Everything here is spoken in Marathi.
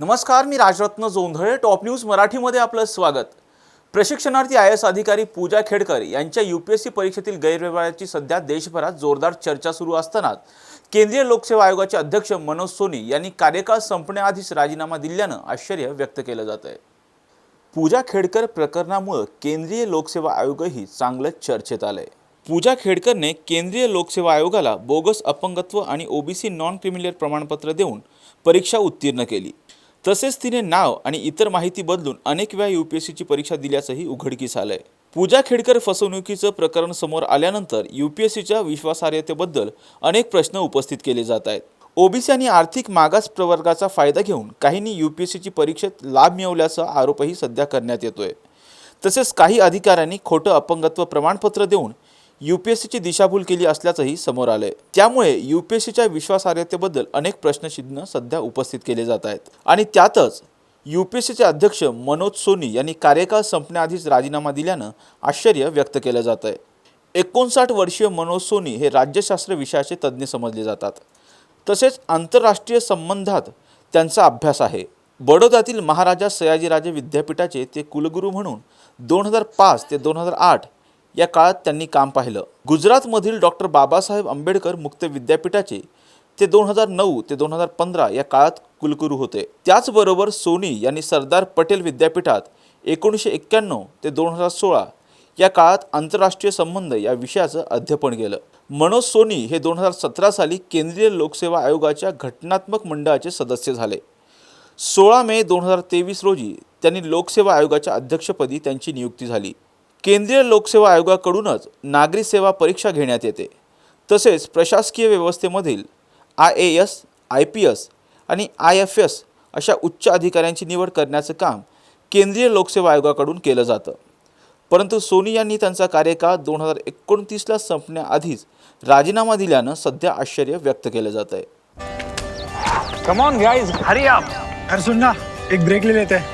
नमस्कार मी राजरत्न जोंधळे टॉप न्यूज मराठीमध्ये आपलं स्वागत. प्रशिक्षणार्थी आय एस अधिकारी पूजा खेडकर यांच्या यू पी एस सी परीक्षेतील गैरव्यवहाराची सध्या देशभरात जोरदार चर्चा सुरू असतानाच केंद्रीय लोकसेवा आयोगाचे अध्यक्ष मनोज सोनी यांनी कार्यकाळ संपण्याआधीच राजीनामा दिल्यानं आश्चर्य व्यक्त केलं जात आहे. पूजा खेडकर प्रकरणामुळं केंद्रीय लोकसेवा आयोगही चांगलंच चर्चेत आलंय. पूजा खेडकरने केंद्रीय लोकसेवा आयोगाला बोगस अपंगत्व आणि ओबीसी नॉन क्रिमिनल प्रमाणपत्र देऊन परीक्षा उत्तीर्ण केली. तसेच तिने नाव आणि इतर माहिती बदलून अनेक वेळा यू पी एस सीची परीक्षा दिल्याचंही उघडकीस आलंय. पूजा खेडकर फसवणुकीचं प्रकरण समोर आल्यानंतर यू पी एस सीच्या विश्वासार्हतेबद्दल अनेक प्रश्न उपस्थित केले जात आहेत. ओबीसी आणि आर्थिक मागास प्रवर्गाचा फायदा घेऊन काहींनी यू पी एस सीची परीक्षेत लाभ मिळवल्याचा आरोपही सध्या करण्यात येतोय. तसेच काही अधिकाऱ्यांनी खोटं अपंगत्व प्रमाणपत्र देऊन यू पी एस सीची दिशाभूल केली असल्याचंही समोर आलंय. त्यामुळे यू पी एस सीच्या विश्वासार्हतेबद्दल अनेक प्रश्नचिन्ह सध्या उपस्थित केले जात आहेत. आणि त्यातच यू पी एस सीचे अध्यक्ष मनोज सोनी यांनी कार्यकाळ संपण्याआधीच राजीनामा दिल्यानं आश्चर्य व्यक्त केलं जात आहे एकोणसाठ वर्षीय मनोज सोनी हे राज्यशास्त्र विषयाचे तज्ज्ञ समजले जातात. तसेच आंतरराष्ट्रीय संबंधात त्यांचा अभ्यास आहे. बडोद्यातील महाराजा सयाजीराजे विद्यापीठाचे ते कुलगुरू म्हणून दोन हजार पाच ते दोन हजार आठ या काळात त्यांनी काम पाहिलं. गुजरातमधील डॉक्टर बाबासाहेब आंबेडकर मुक्त विद्यापीठाचे ते दोन हजार नऊ ते दोन हजार पंधरा या काळात कुलगुरू होते. त्याचबरोबर सोनी यांनी सरदार पटेल विद्यापीठात एकोणीसशे एक्क्याण्णव ते दोन हजार सोळा या काळात आंतरराष्ट्रीय संबंध या विषयाचं अध्यापन केलं. मनोज सोनी हे दोन हजार सतरा साली केंद्रीय लोकसेवा आयोगाच्या घटनात्मक मंडळाचे सदस्य झाले. सोळा मे दोन हजार तेवीस रोजी त्यांनी लोकसेवा आयोगाच्या अध्यक्षपदी त्यांची नियुक्ती झाली. केंद्रीय लोकसेवा आयोगाकडूनच नागरी सेवा परीक्षा घेण्यात येते. तसेच प्रशासकीय व्यवस्थेमधील I A S I P S आणि आय एफ एस अशा उच्च अधिकाऱ्यांची निवड करण्याचं काम केंद्रीय लोकसेवा आयोगाकडून केलं जातं. परंतु सोनी यांनी त्यांचा कार्यकाळ दोन हजार एकोणतीसला संपण्याआधीच राजीनामा दिल्यानं सध्या आश्चर्य व्यक्त केलं जात आहे कम ऑन गाइस हरी अरे सुन ना एक ब्रेक ले लेते. हैं